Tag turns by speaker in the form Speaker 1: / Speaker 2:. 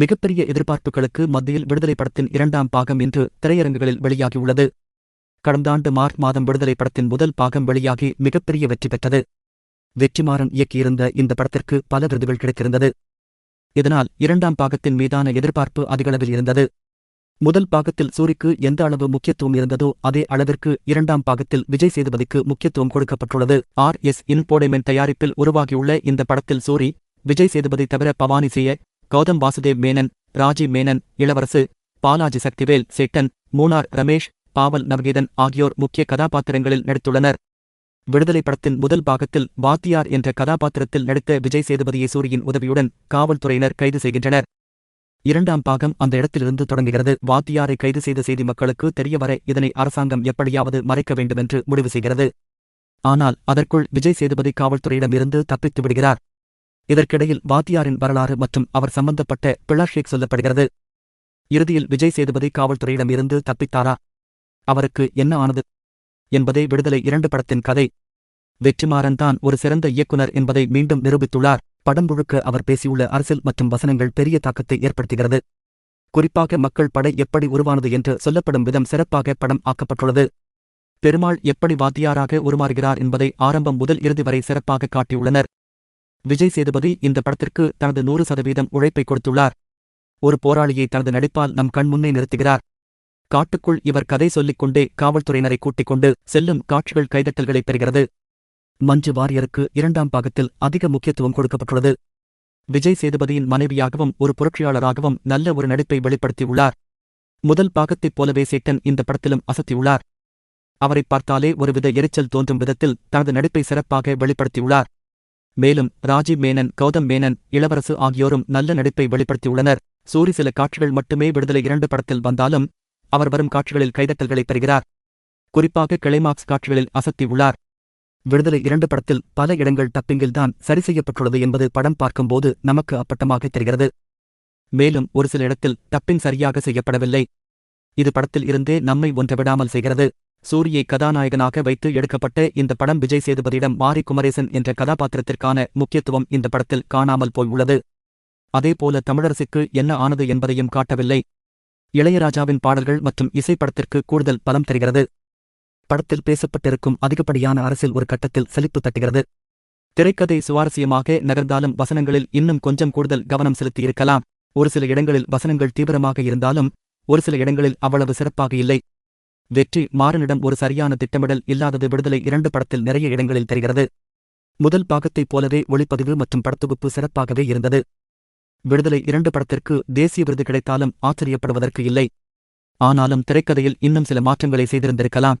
Speaker 1: மிகப்பெரிய எதிர்பார்ப்புகளுக்கு மத்தியில் விடுதலை படத்தின் இரண்டாம் பாகம் இன்று திரையரங்குகளில் வெளியாகியுள்ளது. கடந்த ஆண்டு மார்ச் மாதம் விடுதலை படத்தின் முதல் பாகம் வெளியாகி மிகப்பெரிய வெற்றி பெற்றது. வெற்றிமாறன் இயக்கியிருந்த இந்த படத்திற்கு பல விருதுகள் கிடைத்திருந்தது. இதனால் இரண்டாம் பாகத்தின் மீதான எதிர்பார்ப்பு அதிகளவில் இருந்தது. முதல் பாகத்தில் சூரிக்கு எந்த அளவு முக்கியத்துவம் இருந்ததோ அதே அளவிற்கு இரண்டாம் பாகத்தில் விஜய் சேதுபதிக்கு முக்கியத்துவம் கொடுக்கப்பட்டுள்ளது. ஆர் எஸ் இன்போடைமென் தயாரிப்பில் உருவாகியுள்ள இந்த படத்தில் சூரி விஜய் சேதுபதி தவிர பவானி செய்ய கௌதம் வாசுதேவ் மேனன் ராஜி மேனன் இளவரசு பாலாஜி சக்திவேல் சேட்டன் மூனார் ரமேஷ் பாவல் நவகீதன் ஆகியோர் முக்கிய கதாபாத்திரங்களில் நடித்துள்ளனர். விடுதலை படத்தின் முதல் பாகத்தில் வாத்தியார் என்ற கதாபாத்திரத்தில் நடித்த விஜய் சேதுபதியை சூரியின் உதவியுடன் காவல்துறையினர் கைது செய்கின்றனர். இரண்டாம் பாகம் அந்த இடத்திலிருந்து தொடங்குகிறது. வாத்தியாரை கைது செய்த செய்தி மக்களுக்கு தெரியவர இதனை அரசாங்கம் எப்படியாவது மறைக்க வேண்டுமென்று முடிவு செய்கிறது. ஆனால் அதற்குள் விஜய் சேதுபதி காவல்துறையிடமிருந்து தப்பித்து விடுகிறார். இதற்கிடையில் வாத்தியாரின் வரலாறு மற்றும் அவர் சம்பந்தப்பட்ட பிளாஷேக் சொல்லப்படுகிறது. இறுதியில் விஜய் சேதுபதி காவல்துறையிடமிருந்து தப்பித்தாரா? அவருக்கு என்ன ஆனது? என்பதே விடுதலை இரண்டு படத்தின் கதை. வெற்றிமாறன் தான் ஒரு சிறந்த இயக்குனர் என்பதை மீண்டும் நிரூபித்துள்ளார். படம் முழுக்க அவர் பேசியுள்ள அரசியல் மற்றும் வசனங்கள் பெரிய தாக்கத்தை ஏற்படுத்துகிறது. குறிப்பாக மக்கள் படை எப்படி உருவானது என்று சொல்லப்படும் விதம் சிறப்பாக படம் ஆக்கப்பட்டுள்ளது. பெருமாள் எப்படி வாத்தியாராக உருமாறுகிறார் என்பதை ஆரம்பம் முதல் இறுதி வரை சிறப்பாக காட்டியுள்ளனர். விஜய் சேதுபதி இந்த படத்திற்கு தனது நூறு சதவீதம் உழைப்பை கொடுத்துள்ளார். ஒரு போராளியை தனது நடிப்பால் நம் கண்முன்னே நிறுத்துகிறார். காட்டுக்குள் இவர் கதை சொல்லிக் கொண்டே காவல்துறையினரை கூட்டிக் கொண்டு செல்லும் காட்சிகள் கைதட்டல்களை பெறுகிறது. மஞ்சு வாரியருக்கு இரண்டாம் பாகத்தில் அதிக முக்கியத்துவம் கொடுக்கப்பட்டுள்ளது. விஜய் சேதுபதியின் மனைவியாகவும் ஒரு புரட்சியாளராகவும் நல்ல ஒரு நடிப்பை வெளிப்படுத்தியுள்ளார். முதல் பாகத்தைப் போலவே சேட்டன் இந்த படத்திலும் அசத்தியுள்ளார். அவரை பார்த்தாலே ஒருவித எரிச்சல் தோன்றும் விதத்தில் தனது நடிப்பை சிறப்பாக வெளிப்படுத்தியுள்ளார். மேலும் ராஜீவ் மேனன் கௌதம் மேனன் இளவரசு ஆகியோரும் நல்ல நடிப்பை வெளிப்படுத்தியுள்ளனர். சூரி சில காட்சிகள் மட்டுமே விடுதலை இரண்டு படத்தில் வந்தாலும் அவர் வரும் காட்சிகளில் கைதட்டல்களை பெறுகிறார். குறிப்பாக கிளைமாக்ஸ் காட்சிகளில் அசத்தியுள்ளார் விடுதலை இரண்டு படத்தில் பல இடங்கள் டப்பிங்கில்தான் சரி செய்யப்பட்டுள்ளது என்பது படம் பார்க்கும்போது நமக்கு அப்பட்டமாக தெரிகிறது. மேலும் ஒரு சில இடத்தில் டப்பிங் சரியாக செய்யப்படவில்லை. இது படத்தில் இருந்தே நம்மை ஒன்றவிடாமல் செய்கிறது. சூரியை கதாநாயகனாக வைத்து எடுக்கப்பட்ட இந்த படம் விஜய் சேதுபதியிடம் மாரி குமரேசன் என்ற கதாபாத்திரத்திற்கான முக்கியத்துவம் இந்த படத்தில் காணாமல் போய் உள்ளது. அதேபோல தமிழரசுக்கு என்ன ஆனது என்பதையும் காட்டவில்லை. இளையராஜாவின் பாடல்கள் மற்றும் இசைப்படத்திற்கு கூடுதல் பலம் தருகிறது. படத்தில் பேசப்பட்டிருக்கும் அதிகப்படியான அரசில் ஒரு கட்டத்தில் சலிப்பு தட்டுகிறது. திரைக்கதை சுவாரஸ்யமாக நகர்ந்தாலும் வசனங்களில் இன்னும் கொஞ்சம் கூடுதல் கவனம் செலுத்தியிருக்கலாம் ஒரு சில இடங்களில் வசனங்கள் தீவிரமாக இருந்தாலும் ஒரு சில இடங்களில் அவ்வளவு சிறப்பாக இல்லை. வெற்றி மாறனிடம் ஒரு சரியான திட்டமிடல் இல்லாதது விடுதலை இரண்டு படத்தில் நிறைய இடங்களில் தெரிகிறது. முதல் பாகத்தைப் போலவே ஒளிப்பதிவு மற்றும் படத்தொகுப்பு சிறப்பாகவே இருந்தது. விடுதலை இரண்டு படத்திற்கு தேசிய விருது கிடைத்தாலும் ஆச்சரியப்படுவதற்கு இல்லை. ஆனாலும் திரைக்கதையில் இன்னும் சில மாற்றங்களை செய்திருந்திருக்கலாம்.